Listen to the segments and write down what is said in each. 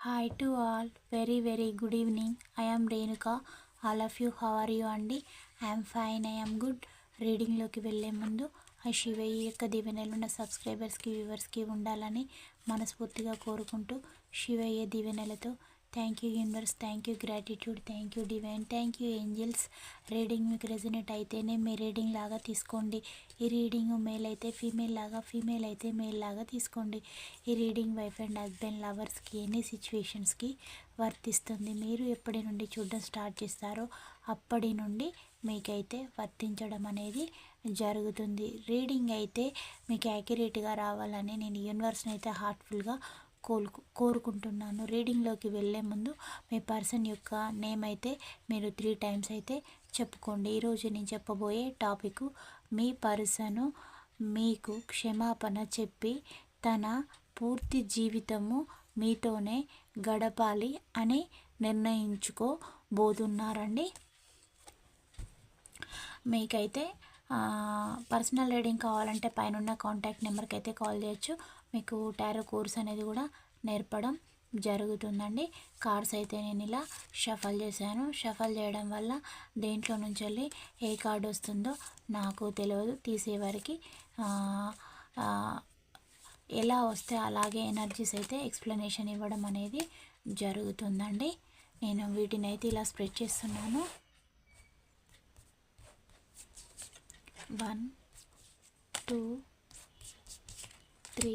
Hi to all very very good evening I am Renuka all of you how are you అండి I'm fine I'm good రీడింగ్లోకి వెళ్ళే ముందు ఆ శివయ్య యొక్క దీవెనలు నా సబ్స్క్రైబర్స్కి వ్యూవర్స్కి ఉండాలని మనస్ఫూర్తిగా కోరుకుంటూ శివయ్య దీవెనలతో thank you universe thank you gratitude thank you divine thank you angels reading మీకు రెజినేట్ అయితేనే మీ రీడింగ్ లాగా తీసుకోండి. ఈ రీడింగ్ మేల్ అయితే ఫీమేల్ లాగా ఫీమేల్ అయితే మేల్ లాగా తీసుకోండి. ఈ రీడింగ్ వైఫ్ అండ్ హస్బెండ్ లవర్స్కి ఎన్ని సిచ్యువేషన్స్కి వర్తిస్తుంది? మీరు ఎప్పటి నుండి చూడడం స్టార్ట్ చేస్తారో అప్పటి నుండి మీకైతే వర్తించడం అనేది జరుగుతుంది. రీడింగ్ అయితే మీకు యాక్యురేట్గా రావాలని నేను యూనివర్స్ని అయితే హార్ట్ఫుల్గా కోలుకు కోరుకుంటున్నాను. రీడింగ్లోకి వెళ్ళే ముందు మీ పర్సన్ యొక్క నేమ్ అయితే మీరు త్రీ టైమ్స్ అయితే చెప్పుకోండి. ఈరోజు నేను చెప్పబోయే టాపిక్ మీ పర్సను మీకు క్షమాపణ చెప్పి తన పూర్తి జీవితము మీతోనే గడపాలి అని నిర్ణయించుకోబోతున్నారండి. మీకైతే పర్సనల్ రీడింగ్ కావాలంటే పైన కాంటాక్ట్ నెంబర్కి అయితే కాల్ చేయొచ్చు. మీకు టారో కోర్స్ అనేది కూడా నేర్పడం జరుగుతుందండి. కార్డ్స్ అయితే నేను ఇలా షఫల్ చేశాను. షఫల్ చేయడం వల్ల దేంట్లో నుంచి వెళ్ళి ఏ కార్డు వస్తుందో నాకు తెలియదు తీసేవారికి ఎలా వస్తే అలాగే ఎనర్జీస్ అయితే ఎక్స్ప్లెనేషన్ ఇవ్వడం అనేది జరుగుతుందండి. నేను వీటిని అయితే ఇలా స్ప్రెడ్ చేస్తున్నాను. One two three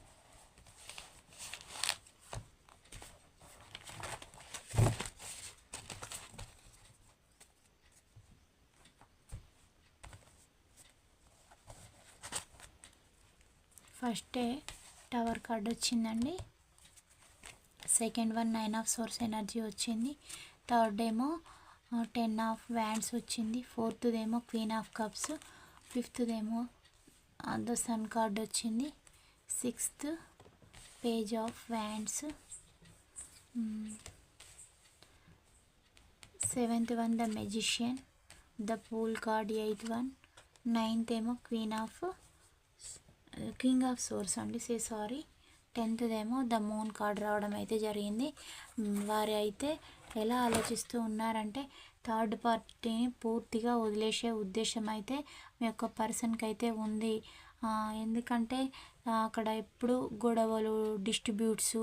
first tower card వచ్చిందండి. Second one nine of swords energy వచ్చింది. థర్డ్ ఏమో టెన్ ఆఫ్ వ్యాండ్స్ వచ్చింది. ఫోర్త్దేమో క్వీన్ ఆఫ్ కప్స్. ఫిఫ్త్దేమో ద సన్ కార్డ్ వచ్చింది. Sixth page of wands seventh one the magician the fool card eighth one. Ninth ఏమో queen of king of swords అండి. Say sorry. టెన్త్దేమో the moon card రావడం అయితే జరిగింది. వారి అయితే ఎలా ఆలోచిస్తూ ఉన్నారంటే థర్డ్ పార్టీని పూర్తిగా వదిలేసే ఉద్దేశం అయితే మీ యొక్క పర్సన్కి అయితే ఉంది. ఎందుకంటే అక్కడ ఎప్పుడు గొడవలు డిస్ట్రిబ్యూట్స్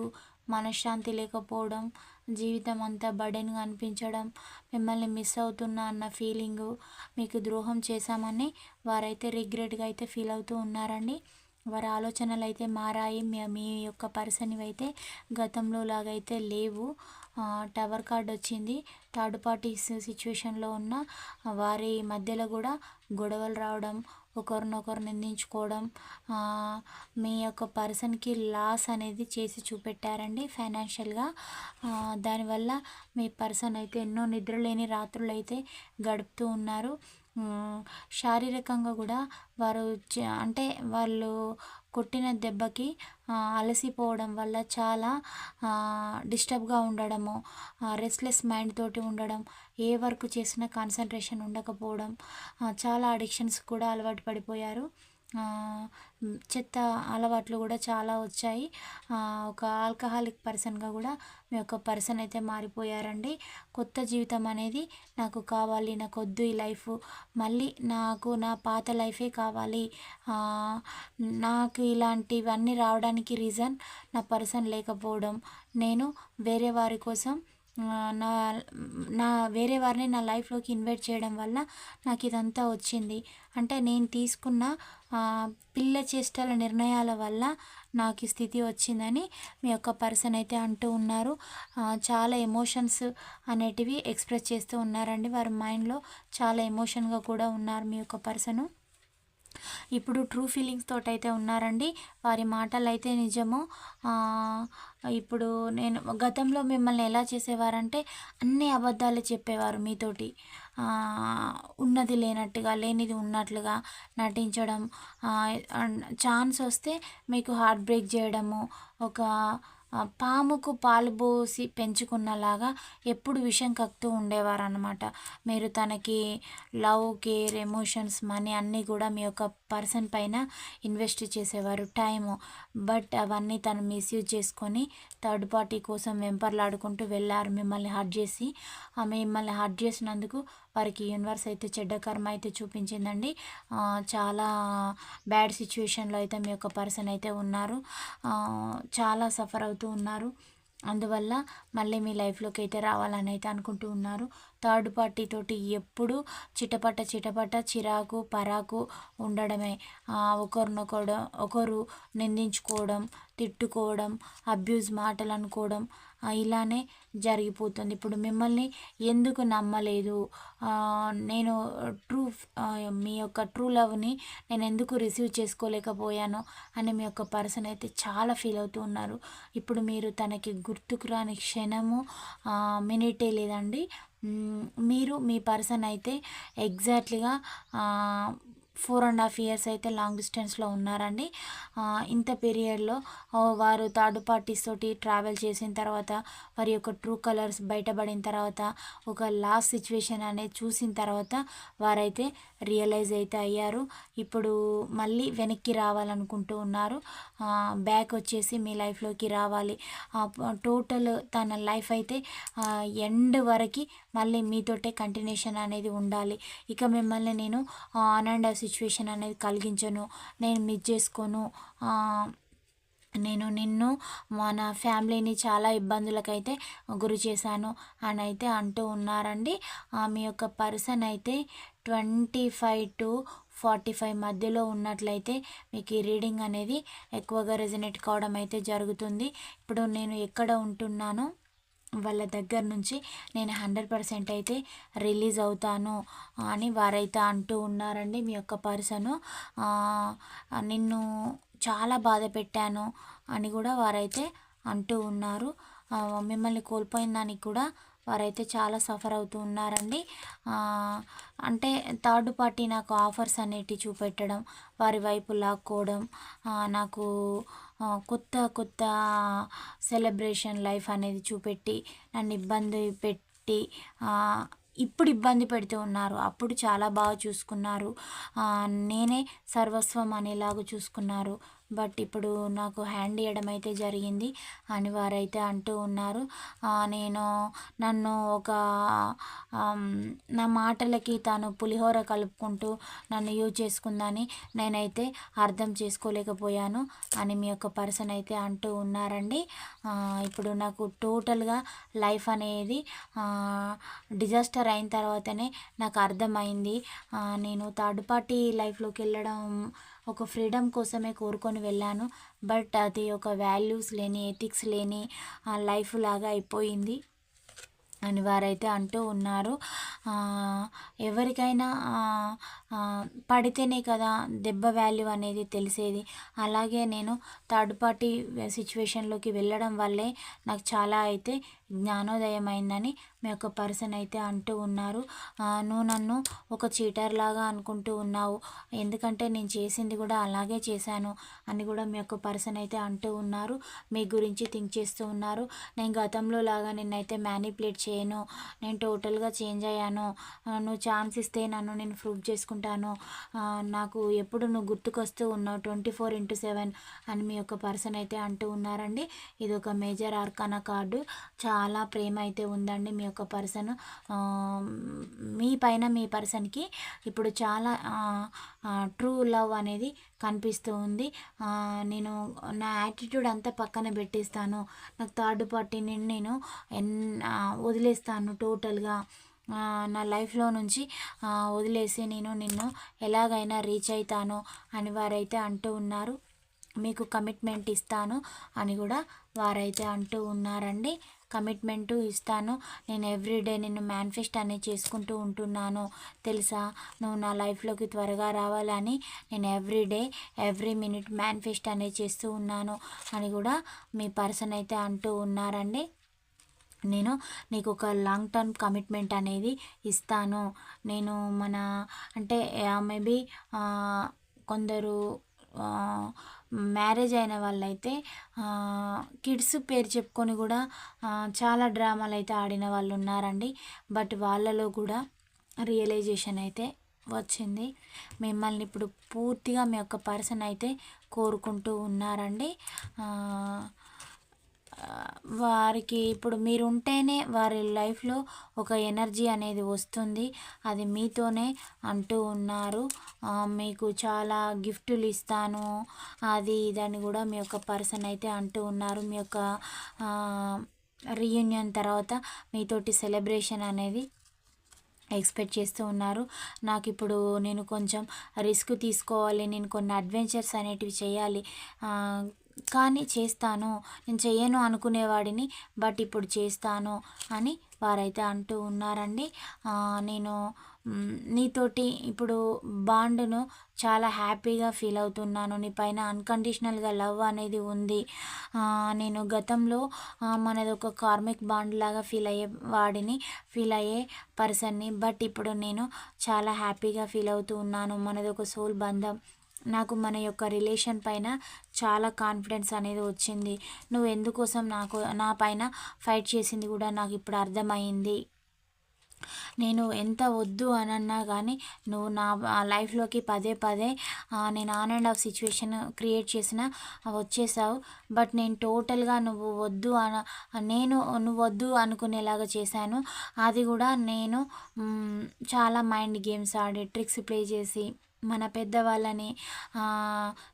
మనశ్శాంతి లేకపోవడం జీవితం అంతా బడెన్గా అనిపించడం మిమ్మల్ని మిస్ అవుతున్నా అన్న ఫీలింగు మీకు ద్రోహం చేశామని వారైతే రిగ్రెట్గా అయితే ఫీల్ అవుతూ ఉన్నారండి. వారి ఆలోచనలు అయితే మారాయి. మీ యొక్క పర్సన్ అయితే గతంలో లాగైతే లేవు. టవర్ కార్డ్ వచ్చింది. థర్డ్ పార్టీస్ సిచ్యువేషన్లో ఉన్న వారి మధ్యలో కూడా గొడవలు రావడం ఒకరినొకరు నిందించుకోవడం మీ యొక్క పర్సన్కి లాస్ అనేది చేసి చూపెట్టారండి ఫైనాన్షియల్గా. దానివల్ల మీ పర్సన్ అయితే ఎన్నో నిద్రలేని రాత్రులు అయితే గడుపుతూ ఉన్నారు. శారీరకంగా కూడా వారు అంటే వాళ్ళు కొట్టిన దెబ్బకి అలసిపోవడం వల్ల చాలా డిస్టర్బ్గా ఉండడము రెస్ట్లెస్ మైండ్ తోటి ఉండడం ఏ వర్క్ చేసినా కాన్సన్ట్రేషన్ ఉండకపోవడం చాలా అడిక్షన్స్ కూడా అలవాటు పడిపోయారు. చెత్త అలవాట్లు కూడా చాలా వచ్చాయి. ఒక ఆల్కహాలిక్ పర్సన్గా కూడా మీ యొక్క పర్సన్ అయితే మారిపోయారండి. కొత్త జీవితం అనేది నాకు కావాలి నాకు వద్దు ఈ లైఫ్ మళ్ళీ నాకు నా పాత లైఫే కావాలి. నాకు ఇలాంటివన్నీ రావడానికి రీజన్ నా పర్సన్ లేకపోవడం. నేను వేరే వారి కోసం నా నా వేరే వారిని నా లైఫ్లోకి ఇన్వైట్ చేయడం వల్ల నాకు ఇదంతా వచ్చింది. అంటే నేను తీసుకున్న పిల్ల చేష్టల నిర్ణయాల వల్ల నాకు ఈ స్థితి వచ్చిందని మీ యొక్క పర్సన్ అయితే అంటూ ఉన్నారు. చాలా ఎమోషన్స్ అనేటివి ఎక్స్ప్రెస్ చేస్తూ ఉన్నారండి. వారి మైండ్లో చాలా ఎమోషన్గా కూడా ఉన్నారు మీ యొక్క పర్సను. ఇప్పుడు ట్రూ ఫీలింగ్స్ తోటైతే అయితే ఉన్నారండి. వారి మాటలు అయితే నిజము ఇప్పుడు నేను గతంలో మిమ్మల్ని ఎలా చేసేవారంటే అన్ని అబద్ధాలు చెప్పేవారు మీతోటి. ఉన్నది లేనట్టుగా లేనిది ఉన్నట్లుగా నటించడం. ఛాన్స్ వస్తే మీకు హార్ట్ బ్రేక్ చేయడము ఒక పాముకు పాలు పోసి పెంచుకున్నలాగా ఎప్పుడు విషం కక్కుతూ ఉండేవారనమాట మీరు తనకి లవ్ కేర్ ఎమోషన్స్ మనీ అన్నీ కూడా మీ యొక్క పర్సన్ పైన ఇన్వెస్ట్ చేసేవారు టైము. బట్ అవన్నీ తను మిస్యూజ్ చేసుకొని థర్డ్ పార్టీ కోసం వెంపర్లాడుకుంటూ వెళ్ళారు. మిమ్మల్ని హర్ట్ చేసి ఆమె మిమ్మల్ని హర్ట్ చేసినందుకు వారికి యూనివర్స్ అయితే చెడ్డ కర్మ అయితే చూపించిందండి. చాలా బ్యాడ్ సిచ్యువేషన్లో అయితే మీ యొక్క పర్సన్ అయితే ఉన్నారు. చాలా సఫర్ అవుతూ ఉన్నారు. అందువల్ల మళ్ళీ మీ లైఫ్లోకి అయితే రావాలని అయితే అనుకుంటూ ఉన్నారు. థర్డ్ పార్టీ తోటి ఎప్పుడు చిటపట చిటపట చిరాకు పరాకు ఉండడమే. ఆ, ఒకరినొకడు ఒకరు నిందించుకోవడం తిట్టుకోవడం అబ్యూజ్ మాటలు అనుకోవడం ఇలానే జరిగిపోతుంది. ఇప్పుడు మిమ్మల్ని ఎందుకు నమ్మలేదు? నేను ట్రూ మీ యొక్క ట్రూ లవ్ని నేను ఎందుకు రిసీవ్ చేసుకోలేకపోయాను అని మీ యొక్క పర్సన్ అయితే చాలా ఫీల్ అవుతూ ఉన్నారు. ఇప్పుడు మీరు తనకి గుర్తుకు రాని క్షణము మినిటే లేదండి. మీరు మీ పర్సన్ అయితే ఎగ్జాక్ట్లీగా ఫోర్ అండ్ హాఫ్ ఇయర్స్ అయితే లాంగ్ డిస్టెన్స్లో ఉన్నారండి. ఇంత పీరియడ్లో వారు థర్డ్ పార్టీస్ తోటి ట్రావెల్ చేసిన తర్వాత వారి యొక్క ట్రూ కలర్స్ బయటపడిన తర్వాత ఒక లాస్ట్ సిచ్యువేషన్ అనేది చూసిన తర్వాత వారైతే రియలైజ్ అయితే అయ్యారు. ఇప్పుడు మళ్ళీ వెనక్కి రావాలనుకుంటూ ఉన్నారు. బ్యాక్ వచ్చేసి మీ లైఫ్లోకి రావాలి. టోటల్ తన లైఫ్ అయితే ఎండ్ వరకు మళ్ళీ మీతోటే కంటిన్యూషన్ అనేది ఉండాలి. ఇక మిమ్మల్ని నేను ఆన్ అండ్ ఆఫ్ సిచ్యువేషన్ అనేది కలిగించను. నేను మిస్ చేసుకోను. నేను నిన్ను మన ఫ్యామిలీని చాలా ఇబ్బందులకైతే గురి చేశాను. అని అయితే అంటూ ఉన్నారండి. మీ యొక్క పర్సన్ అయితే twenty five to forty five మధ్యలో ఉన్నట్లయితే మీకు ఈ రీడింగ్ అనేది ఎక్కువగా రెజనేట్ కావడం అయితే జరుగుతుంది. ఇప్పుడు నేను ఎక్కడ ఉంటున్నానో వాళ్ళ దగ్గర నుంచి నేను హండ్రెడ్ పర్సెంట్ అయితే రిలీజ్ అవుతాను అని వారైతే అంటూ ఉన్నారండి మీ యొక్క పర్సను. నిన్ను చాలా బాధ పెట్టాను అని కూడా వారైతే అంటూ ఉన్నారు. మిమ్మల్ని కోల్పోయిన దానికి కూడా వారైతే చాలా సఫర్ అవుతూ ఉన్నారండి. అంటే థర్డ్ పార్టీ నాకు ఆఫర్స్ అనేటివి చూపెట్టడం వారి వైపు లాక్కోవడం నాకు కొత్త కొత్త సెలబ్రేషన్ లైఫ్ అనేది చూపెట్టి నన్ను ఇబ్బంది పెట్టి ఇప్పుడు ఇబ్బంది పెడుతూ ఉన్నారు. అప్పుడు చాలా బాగా చూసుకున్నారు. నేనే సర్వస్వం అనేలాగా చూసుకున్నారు. బట్ ఇప్పుడు నాకు హ్యాండ్ ఇవ్వడం అయితే జరిగింది. అని వారైతే అంటూ ఉన్నారు. నేను నన్ను ఒక నా మాటలకి తాను పులిహోర కలుపుకుంటూ నన్ను యూజ్ చేసుకుందని నేనైతే అర్థం చేసుకోలేకపోయాను అని మీ యొక్క పర్సన్ అయితే అంటూ ఉన్నారండి. ఇప్పుడు నాకు టోటల్గా లైఫ్ అనేది డిజాస్టర్ అయిన తర్వాతనే నాకు అర్థమైంది. నేను థర్డ్ పార్టీ లైఫ్లోకి వెళ్ళడం ఒక ఫ్రీడమ్ కోసమే కోరుకొని వెళ్ళాను. బట్ అది ఒక వాల్యూస్ లేని ఎథిక్స్ లేని లైఫ్ లాగా అయిపోయింది. అని వారైతే అంటూ ఉన్నారు. ఎవరికైనా పడితేనే కదా దెబ్బ వాల్యూ అనేది తెలిసేది. అలాగే నేను థర్డ్ పార్టీ సిచ్యువేషన్లోకి వెళ్ళడం వల్లే నాకు చాలా అయితే జ్ఞానోదయం అయిందని మీ యొక్క పర్సన్ అయితే అంటూ ఉన్నారు. నువ్వు నన్ను ఒక చీటర్ లాగా అనుకుంటూ ఉన్నావు. ఎందుకంటే నేను చేసింది కూడా అలాగే చేశాను అని కూడా మీ యొక్క పర్సన్ అయితే అంటూ ఉన్నారు. మీ గురించి థింక్ చేస్తూ ఉన్నారు. నేను గతంలో లాగా నిన్నైతే మ్యానిపులేట్ చేయను. నేను టోటల్గా చేంజ్ అయ్యాను. నువ్వు ఛాన్స్ ఇస్తే నన్ను నేను ప్రూవ్ చేసుకుంటాను. నాకు ఎప్పుడు నువ్వు గుర్తుకొస్తూ ఉన్నావు ట్వంటీ ఫోర్ ఇంటూ సెవెన్ అని మీ యొక్క పర్సన్ అయితే అంటూ ఉన్నారండి. ఇది ఒక మేజర్ ఆర్కానా కార్డు. చా చాలా ప్రేమ అయితే ఉందండి మీ యొక్క పర్సన్. మీ పైన మీ పర్సన్కి ఇప్పుడు చాలా ట్రూ లవ్ అనేది కనిపిస్తూ ఉంది. నేను నా యాటిట్యూడ్ అంతా పక్కన పెట్టేస్తాను. నాకు థర్డ్ పార్టీని నేను ఎన్ వదిలేస్తాను టోటల్గా. నా లైఫ్లో నుంచి వదిలేసి నేను నిన్ను ఎలాగైనా రీచ్ అవుతాను అని వారైతే అంటూ ఉన్నారు. మీకు కమిట్మెంట్ ఇస్తాను అని కూడా వారైతే అంటూ ఉన్నారండి. కమిట్మెంటు ఇస్తాను. నేను ఎవ్రీడే నేను మేనిఫెస్ట్ అనేది చేసుకుంటూ ఉంటున్నాను. తెలుసా? నువ్వు నా లైఫ్లోకి త్వరగా రావాలని నేను ఎవ్రీడే ఎవ్రీ మినిట్ మేనిఫెస్ట్ అనేది చేస్తూ ఉన్నాను అని కూడా మీ పర్సన్ అయితే అంటూ ఉన్నారండి. నేను నీకు ఒక లాంగ్ టర్మ్ కమిట్మెంట్ అనేది ఇస్తాను. నేను మన అంటే మేబీ కొందరు మ్యారేజ్ అయిన వాళ్ళైతే కిడ్స్ పేరు చెప్పుకొని కూడా చాలా డ్రామాలు అయితే ఆడిన వాళ్ళు ఉన్నారండి బట్ వాళ్ళలో కూడా రియలైజేషన్ అయితే వచ్చింది. మిమ్మల్ని ఇప్పుడు పూర్తిగా మీ యొక్క పర్సన్ అయితే కోరుకుంటూ ఉన్నారండి. వారికి ఇప్పుడు మీరు ఉంటేనే వారి లైఫ్లో ఒక ఎనర్జీ అనేది వస్తుంది. అది మీతోనే అంటూ ఉన్నారు. మీకు చాలా గిఫ్టులు ఇస్తాను. అది ఇదని కూడా మీ యొక్క పర్సన్ అయితే అంటూ ఉన్నారు. మీ యొక్క రీయూనియన్ తర్వాత మీతోటి సెలబ్రేషన్ అనేది ఎక్స్పెక్ట్ చేస్తూ ఉన్నారు. నాకు ఇప్పుడు నేను కొంచెం రిస్క్ తీసుకోవాలి. నేను కొన్ని అడ్వెంచర్స్ అనేటివి చేయాలి. కానీ చేస్తాను నేను చేయను అనుకునేవాడిని బట్ ఇప్పుడు చేస్తాను అని వారైతే అంటూ ఉన్నారండి. నేను నీతోటి ఇప్పుడు బాండ్ను చాలా హ్యాపీగా ఫీల్ అవుతున్నాను. నీ పైన అన్కండిషనల్గా లవ్ అనేది ఉంది. నేను గతంలో మనది ఒక కార్మిక్ బాండ్ లాగా ఫీల్ అయ్యే వాడిని ఫీల్ అయ్యే పర్సన్ని బట్ ఇప్పుడు నేను చాలా హ్యాపీగా ఫీల్ అవుతూ ఉన్నాను. మనది ఒక సోల్ బంధం. నాకు మన యొక్క రిలేషన్ పైన చాలా కాన్ఫిడెన్స్ అనేది వచ్చింది. నువ్వు ఎందుకోసం నాకు నా పైన ఫైట్ చేసింది కూడా నాకు ఇప్పుడు అర్థమైంది. నేను ఎంత వద్దు అని అన్నా కానీ నువ్వు నా లైఫ్లోకి పదే పదే నేను on and off situation create చేసిన వచ్చేసావు. బట్ నేను టోటల్గా నువ్వు వద్దు అన నేను నువ్వు వద్దు అనుకునేలాగా చేశాను. అది కూడా నేను చాలా మైండ్ గేమ్స్ ఆడి ట్రిక్స్ ప్లే చేసి మన పెద్దవాళ్ళని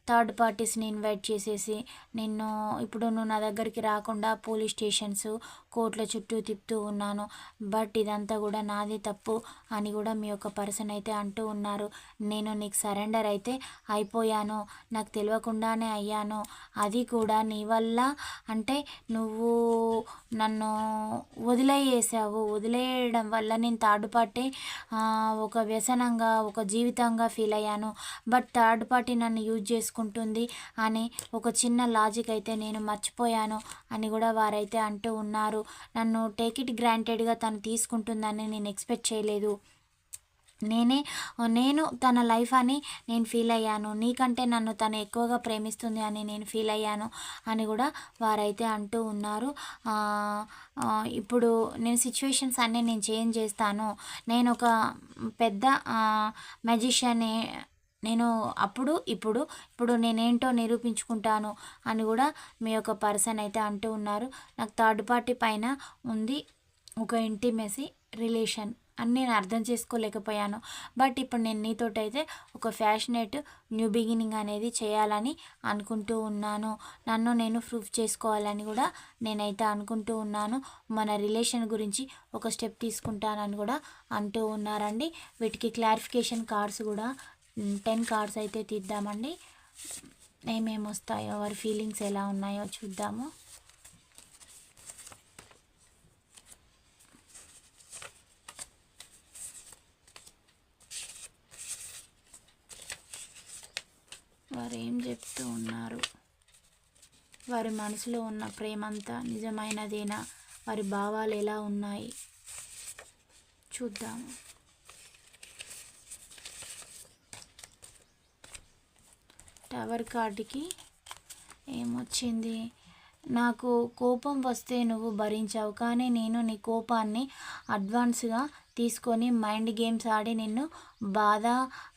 థర్డ్ పార్టీస్ని ఇన్వైట్ చేసేసి నిన్ను ఇప్పుడు నువ్వు నా దగ్గరికి రాకుండా పోలీస్ స్టేషన్స్ కోర్టుల చుట్టూ తిప్పుతూ ఉన్నాను. బట్ ఇదంతా కూడా నాది తప్పు అని కూడా మీ యొక్క పర్సన్ అయితే అంటూ ఉన్నారు. నేను నీకు సరెండర్ అయితే అయిపోయాను. నాకు తెలియకుండానే అయ్యాను. అది కూడా నీ వల్ల. అంటే నువ్వు నన్ను వదిలేసావు వదిలేయడం వల్ల నేను థర్డ్ పార్టీ ఒక వ్యసనంగా ఒక జీవితంగా ఫీల్ అయ్యాను. బట్ థర్డ్ పార్టీ నన్ను యూజ్ చేసుకుంటుంది అని ఒక చిన్న లాజిక్ అయితే నేను మర్చిపోయాను అని కూడా వారైతే అంటూ ఉన్నారు. నన్ను టేక్ ఇట్ గ్రాంటెడ్గా తను తీసుకుంటుందని నేను ఎక్స్పెక్ట్ చేయలేదు. నేనే నేను తన లైఫ్ అని నేను ఫీల్ అయ్యాను. నీకంటే నన్ను తను ఎక్కువగా ప్రేమిస్తుంది అని నేను ఫీల్ అయ్యాను అని కూడా వారైతే అంటూ ఉన్నారు. ఇప్పుడు నేను సిచ్యువేషన్స్ అన్నీ నేను చేంజ్ చేస్తాను. నేను ఒక పెద్ద మెజిషియన్ నేను అప్పుడు ఇప్పుడు ఇప్పుడు నేనేంటో నిరూపించుకుంటాను అని కూడా మీ యొక్క పర్సన్ అయితే అంటూ ఉన్నారు. నాకు థర్డ్ పార్టీ పైన ఉంది ఒక ఇంటిమెసీ రిలేషన్ అని నేను అర్థం చేసుకోలేకపోయాను. బట్ ఇప్పుడు నేను నీతోటైతే ఒక ఫ్యాషనేట్ న్యూ బిగినింగ్ అనేది చేయాలని అనుకుంటూ ఉన్నాను. నన్ను నేను ప్రూఫ్ చేసుకోవాలని కూడా నేనైతే అనుకుంటూ ఉన్నాను. మన రిలేషన్ గురించి ఒక స్టెప్ తీసుకుంటానని కూడా అంటూ ఉన్నారండి. వీటికి క్లారిఫికేషన్ కార్డ్స్ కూడా టెన్ కార్డ్స్ అయితే తీద్దామండి. ఏమేమి వస్తాయో వారి ఫీలింగ్స్ ఎలా ఉన్నాయో చూద్దాము. వారు ఏం చెప్తూ ఉన్నారు? వారి మనసులో ఉన్న ప్రేమంతా నిజమైనదేనా? వారి భావాలు ఎలా ఉన్నాయి? చూద్దాము. టవర్ కార్డుకి ఏమొచ్చింది? నాకు కోపం వస్తే నువ్వు భరించావు కానీ నేను నీ కోపాన్ని అడ్వాన్స్గా తీసుకొని మైండ్ గేమ్స్ ఆడి నిన్ను బాధ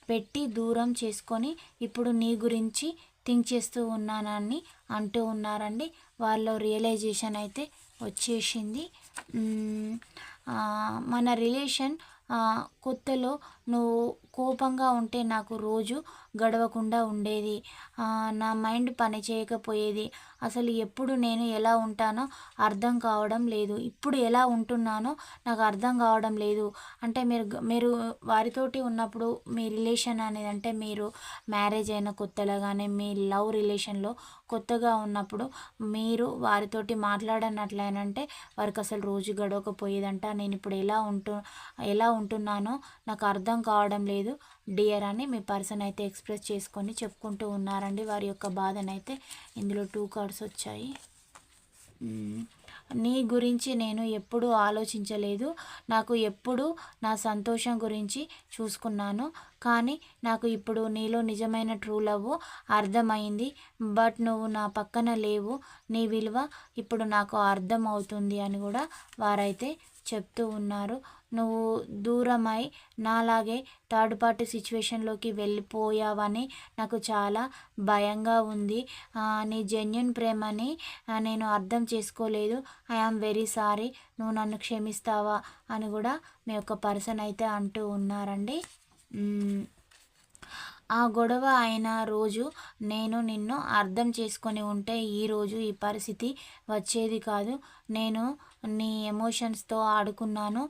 పెట్టి దూరం చేసుకొని ఇప్పుడు నీ గురించి థింక్ చేస్తూ ఉన్నానని అంటూ ఉన్నారండి. వాళ్ళ రియలైజేషన్ అయితే వచ్చేసింది. మన రిలేషన్ కొత్తలో నువ్వు కోపంగా ఉంటే నాకు రోజు గడవకుండా ఉండేది. నా మైండ్ పని చేయకపోయేది. అసలు ఎప్పుడు నేను ఎలా ఉంటానో అర్థం కావడం లేదు. ఇప్పుడు ఎలా ఉంటున్నానో నాకు అర్థం కావడం లేదు. అంటే మీరు మీరు వారితోటి ఉన్నప్పుడు మీ రిలేషన్ అనేది అంటే మీరు మ్యారేజ్ అయిన కొత్తలో కానీ మీ లవ్ రిలేషన్లో కొత్తగా ఉన్నప్పుడు మీరు వారితోటి మాట్లాడనట్లయినంటే వారికి అసలు రోజు గడవకపోయేదంట. నేను ఇప్పుడు ఎలా ఉంటు ఎలా ఉంటున్నానో నాకు అర్థం కావడం లేదు. డియర్ అని మీ పర్సన్ అయితే ఎక్స్ప్రెస్ చేసుకొని చెప్పుకుంటూ ఉన్నారండి. వారి యొక్క బాధనైతే ఇందులో టూ కార్డ్స్ వచ్చాయి. నీ గురించి నేను ఎప్పుడూ ఆలోచించలేదు. నాకు ఎప్పుడు నా సంతోషం గురించి చూసుకున్నాను. కానీ నాకు ఇప్పుడు నీలో నిజమైన ట్రూ లవ్ అర్థమైంది. బట్ నువ్వు నా పక్కన లేవు. నీ విలువ ఇప్పుడు నాకు అర్థం అవుతుంది అని కూడా వారైతే చెప్తూ ఉన్నారు. నువ్వు దూరమై నాలాగే థర్డ్ పార్టీ సిచ్యువేషన్లోకి వెళ్ళిపోయావని నాకు చాలా భయంగా ఉంది. నీ జెన్యున్ ప్రేమని నేను అర్థం చేసుకోలేదు. ఐ ఆమ్ వెరీ సారీ నువ్వు నన్ను క్షమిస్తావా అని కూడా మీ యొక్క పర్సన్ అయితే అంటూ ఉన్నారండి. ఆ గొడవ అయిన రోజు నేను నిన్ను అర్థం చేసుకొని ఉంటే ఈరోజు ఈ పరిస్థితి వచ్చేది కాదు. నేను నీ ఎమోషన్స్తో ఆడుకున్నాను.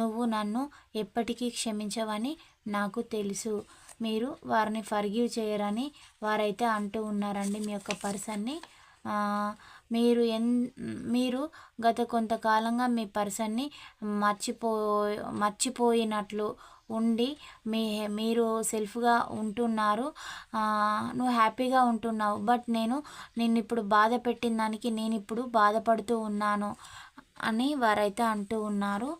నువ్వు నన్ను ఎప్పటికీ క్షమించవని నాకు తెలుసు. మీరు వారిని ఫర్గివ్ చేయరని వారైతే అంటూ ఉన్నారండి మీ యొక్క పర్సన్ని. మీరు ఎన్ మీరు గత కొంతకాలంగా మీ పర్సన్ని మర్చిపో మర్చిపోయినట్లు ఉండి మీ మీరు సెల్ఫ్గా ఉంటున్నారు. నువ్వు హ్యాపీగా ఉంటున్నావు. బట్ నేను నిన్ను ఇప్పుడు బాధ పెట్టిన దానికి నేను ఇప్పుడు బాధపడుతూ ఉన్నాను. అని వారైతే అంటూ ఉన్నారు.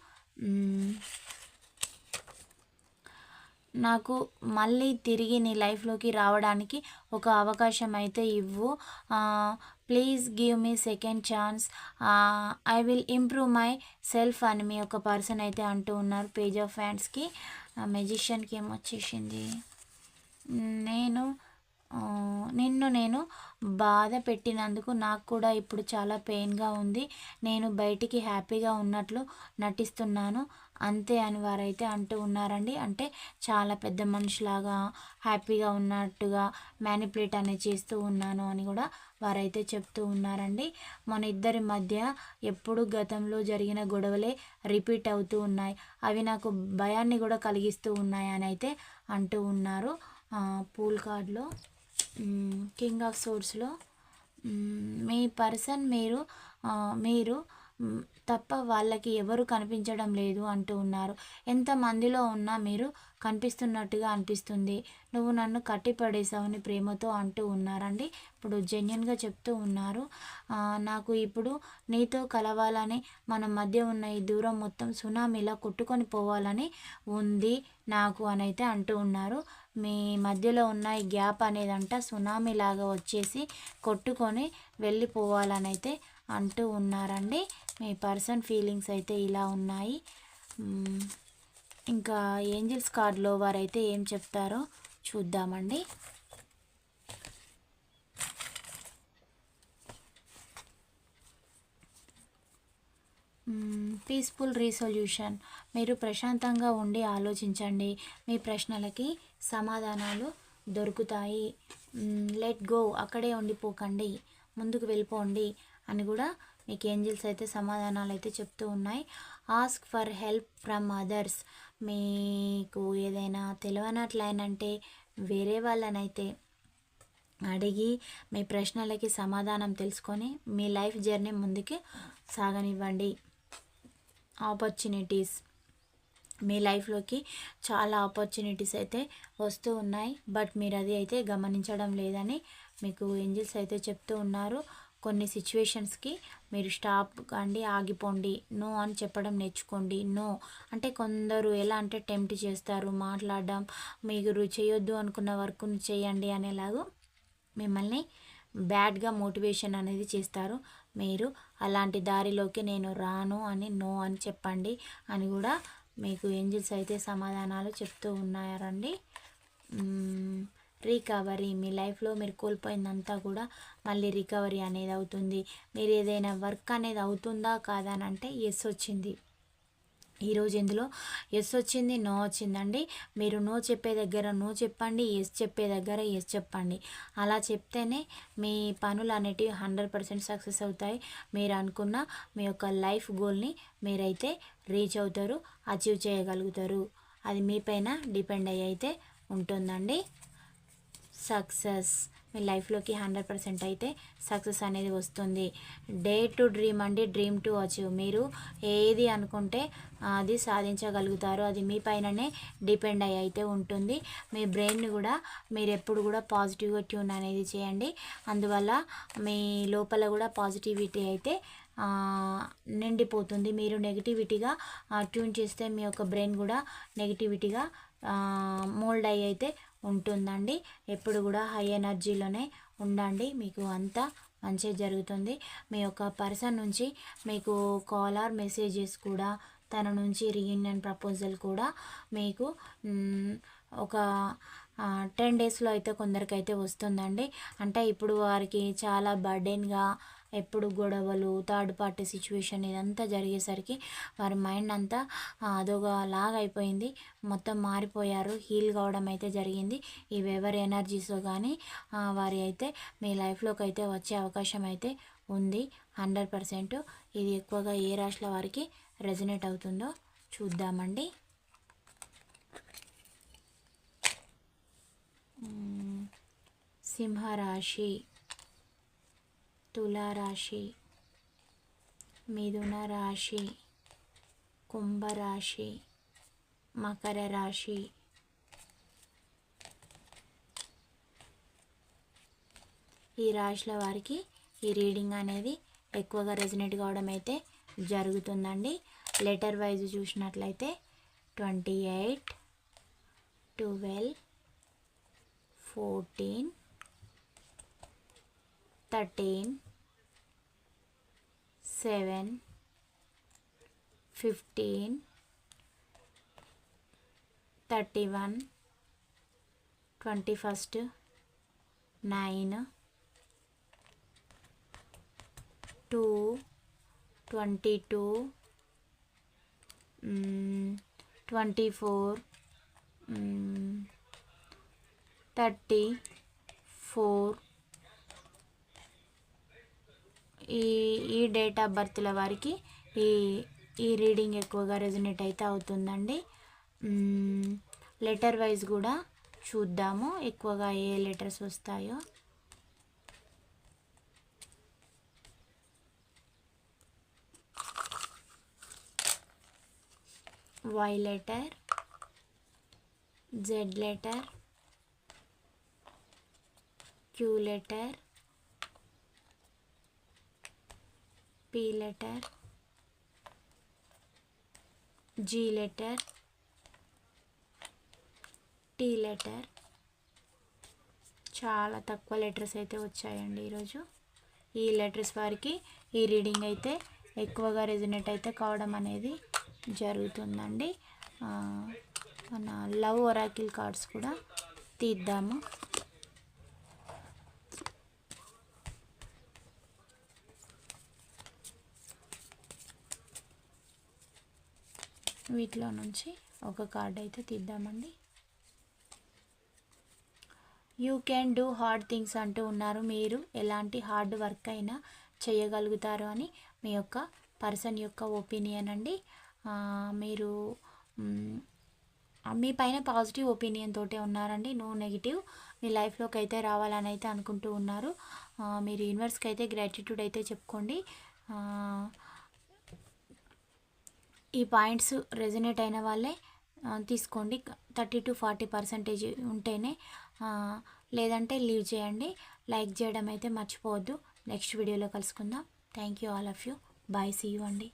నాకు మళ్ళీ తిరిగి నీ లైఫ్లోకి రావడానికి ఒక అవకాశం అయితే ఇవ్వు. Please give me second chance. I will improve myself అని మీ ఒక పర్సన్ అయితే అంటూ ఉన్నారు పేజ్ ఆఫ్ ఫ్యాన్స్కి మెజిషియన్కి ఏమొచ్చేసింది? నేను నిన్ను నేను బాధ పెట్టినందుకు నాకు కూడా ఇప్పుడు చాలా పెయిన్గా ఉంది. నేను బయటికి హ్యాపీగా ఉన్నట్లు నటిస్తున్నాను. అంతే అని వారైతే అంటూ ఉన్నారండి. అంటే చాలా పెద్ద మనిషిలాగా హ్యాపీగా ఉన్నట్టుగా మ్యానిపులేట్ అనేది చేస్తూ ఉన్నాను అని కూడా వారైతే చెప్తూ ఉన్నారండి. మన ఇద్దరి మధ్య ఎప్పుడు గతంలో జరిగిన గొడవలే రిపీట్ అవుతూ ఉన్నాయి. అవి నాకు భయాన్ని కూడా కలిగిస్తూ ఉన్నాయి అని అయితే అంటూ ఉన్నారు. పూల్ కార్డ్లో కింగ్ ఆఫ్ సోర్స్లో మీ పర్సన్ మీరు మీరు తప్ప వాళ్ళకి ఎవరు కనిపించడం లేదు అంటూ ఉన్నారు. ఎంతమందిలో ఉన్నా మీరు కనిపిస్తున్నట్టుగా అనిపిస్తుంది. నువ్వు నన్ను కట్టిపడేసావని ప్రేమతో అంటూ ఉన్నారండి. ఇప్పుడు జెన్యున్గా చెప్తూ ఉన్నారు. నాకు ఇప్పుడు నీతో కలవాలని మన మధ్య ఉన్న ఈ దూరం మొత్తం సునామీలా కొట్టుకొని పోవాలని ఉంది నాకు అని అయితే అంటూ ఉన్నారు. మీ మధ్యలో ఉన్న ఈ గ్యాప్ అనేదంట సునామీ లాగా వచ్చేసి కొట్టుకొని వెళ్ళిపోవాలని అయితే అంటూ ఉన్నారండి. మీ పర్సన్ ఫీలింగ్స్ అయితే ఇలా ఉన్నాయి. ఇంకా ఏంజిల్స్ కార్డ్లో వారైతే ఏం చెప్తారో చూద్దామండి. Peaceful resolution. మీరు ప్రశాంతంగా ఉండి ఆలోచించండి. మీ ప్రశ్నలకి సమాధానాలు దొరుకుతాయి. లెట్ గో అక్కడే ఉండిపోకండి ముందుకు వెళ్ళిపోండి అని కూడా మీకు ఏంజిల్స్ అయితే సమాధానాలు అయితే చెప్తూ ఉన్నాయి. Ask for help from others మీకు ఏదైనా తెలియనట్లయినంటే వేరే వాళ్ళనైతే అడిగి మీ ప్రశ్నలకి సమాధానం తెలుసుకొని మీ లైఫ్ జర్నీ ముందుకి సాగనివ్వండి. ఆపర్చునిటీస్ మీ లైఫ్లోకి చాలా ఆపర్చునిటీస్ అయితే వస్తూ ఉన్నాయి. బట్ మీరు అది అయితే గమనించడం లేదని మీకు ఏంజిల్స్ అయితే చెప్తూ ఉన్నారు. కొన్ని సిచ్యువేషన్స్కి మీరు స్టాప్ కండి ఆగిపోండి. నో అని చెప్పడం నేర్చుకోండి. నో అంటే కొందరు ఎలా అంటే టెంప్ట్ చేస్తారు మాట్లాడడం మీరు చేయొద్దు అనుకున్న వర్క్ని చేయండి అనేలాగా మిమ్మల్ని బ్యాడ్గా మోటివేషన్ అనేది చేస్తారు. మీరు అలాంటి దారిలోకి నేను రాను అని నో అని చెప్పండి అని కూడా మీకు ఏంజిల్స్ అయితే సమాధానాలు చెప్తూ ఉన్నారండి. రికవరీ మీ లైఫ్లో మీరు కోల్పోయిందంతా కూడా మళ్ళీ రికవరీ అనేది అవుతుంది. మీరు ఏదైనా వర్క్ అనేది అవుతుందా కాదా అని అంటే ఎస్ వచ్చింది. ఈరోజు ఇందులో ఎస్ వచ్చింది నో వచ్చిందండి. మీరు నో చెప్పే దగ్గర నో చెప్పండి ఎస్ చెప్పే దగ్గర ఎస్ చెప్పండి. అలా చెప్తేనే మీ పనులు అనేటివి హండ్రెడ్ పర్సెంట్ సక్సెస్ అవుతాయి. మీరు అనుకున్న మీ యొక్క లైఫ్ గోల్ని మీరైతే రీచ్ అవుతారు అచీవ్ చేయగలుగుతారు. అది మీపైన డిపెండ్ అయ్యి అయితే ఉంటుందండి. సక్సెస్. మీ లైఫ్లోకి హండ్రెడ్ పర్సెంట్ అయితే సక్సెస్ అనేది వస్తుంది. డే టు డ్రీమ్ అండి డ్రీమ్ టు అచీవ్. మీరు ఏది అనుకుంటే అది సాధించగలుగుతారు. అది మీ పైననే డిపెండ్ అయ్యి అయితే ఉంటుంది. మీ బ్రెయిన్ని కూడా మీరు ఎప్పుడు కూడా పాజిటివ్గా ట్యూన్ అనేది చేయండి. అందువల్ల మీ లోపల కూడా పాజిటివిటీ అయితే నిండిపోతుంది. మీరు నెగిటివిటీగా ట్యూన్ చేస్తే మీ యొక్క బ్రెయిన్ కూడా నెగిటివిటీగా మోల్డ్ అయ్యి అయితే ఉంటుందండి. ఎప్పుడు కూడా హై ఎనర్జీలోనే ఉండండి. మీకు అంతా మంచి జరుగుతుంది. మీ యొక్క పర్సన్ నుంచి మీకు కాల్ ఆర్ మెసేజెస్ కూడా తన నుంచి రీయూనియన్ ప్రపోజల్ కూడా మీకు ఒక టెన్ డేస్లో అయితే కొందరికైతే వస్తుందండి. అంటే ఇప్పుడు వారికి చాలా బర్డెన్గా ఎప్పుడు గొడవలు థర్డ్ పార్టీ సిచ్యువేషన్ ఇదంతా జరిగేసరికి వారి మైండ్ అంతా అదొక లాగ్ అయిపోయింది. మొత్తం మారిపోయారు. హీల్ కావడం అయితే జరిగింది. ఇవి ఎవరి ఎనర్జీస్ కానీ వారి అయితే మీ లైఫ్లోకి అయితే వచ్చే అవకాశం అయితే ఉంది. హండ్రెడ్ పర్సెంట్ ఇది ఎక్కువగా ఏ రాశుల వారికి రెజనేట్ అవుతుందో చూద్దామండి. సింహరాశి. తులారాశి మిథున రాశి కుంభరాశి మకర రాశి. ఈ రాశుల వారికి ఈ రీడింగ్ అనేది ఎక్కువగా రెజినేట్ కావడం అయితే జరుగుతుందండి. లెటర్ వైజ్ చూసినట్లయితే twenty eight twelve fourteen thirteen, seven, fifteen, thirty-one, twenty-first, nine, two, twenty-two, um, twenty-four, mm, thirty-four. ఈ ఈ డేట్ ఆఫ్ బర్త్ల వారికి ఈ ఈ రీడింగ్ ఎక్కువగా రెజినేట్ అయితే అవుతుందండి. లెటర్ వైజ్ కూడా చూద్దాము ఎక్కువగా ఏ లెటర్స్ వస్తాయో. Y letter Z letter Q letter P letter G letter T letter. చాలా తక్కువ లెటర్స్ అయితే వచ్చాయండి ఈరోజు. ఈ లెటర్స్ వారికి ఈ రీడింగ్ అయితే ఎక్కువగా రెజినేట్ అయితే కావడం అనేది జరుగుతుందండి. మన లవ్ ఒరాకిల్ కార్డ్స్ కూడా తీద్దాము. వీటిలో నుంచి ఒక కార్డ్ అయితే తీద్దామండి. You can do hard things అంటూ ఉన్నారు. మీరు ఎలాంటి హార్డ్ వర్క్ అయినా చేయగలుగుతారు అని మీ యొక్క పర్సన్ యొక్క ఒపీనియన్ అండి. మీరు మీ పైన పాజిటివ్ ఒపీనియన్ తోటే ఉన్నారండి. నో నెగిటివ్ మీ లైఫ్లోకి అయితే రావాలని అయితే అనుకుంటూ ఉన్నారు. మీరు యూనివర్స్కి అయితే గ్రాటిట్యూడ్ అయితే చెప్పుకోండి. ఈ పాయింట్స్ రెజనేట్ అయిన వాళ్ళే తీసుకోండి. థర్టీ టు ఫార్టీ పర్సెంటేజ్ ఉంటేనే లేదంటే లీవ్ చేయండి. లైక్ చేయడం అయితే మర్చిపోవద్దు. నెక్స్ట్ వీడియోలో కలుసుకుందాం. Thank you all of you. Bye see you అండి.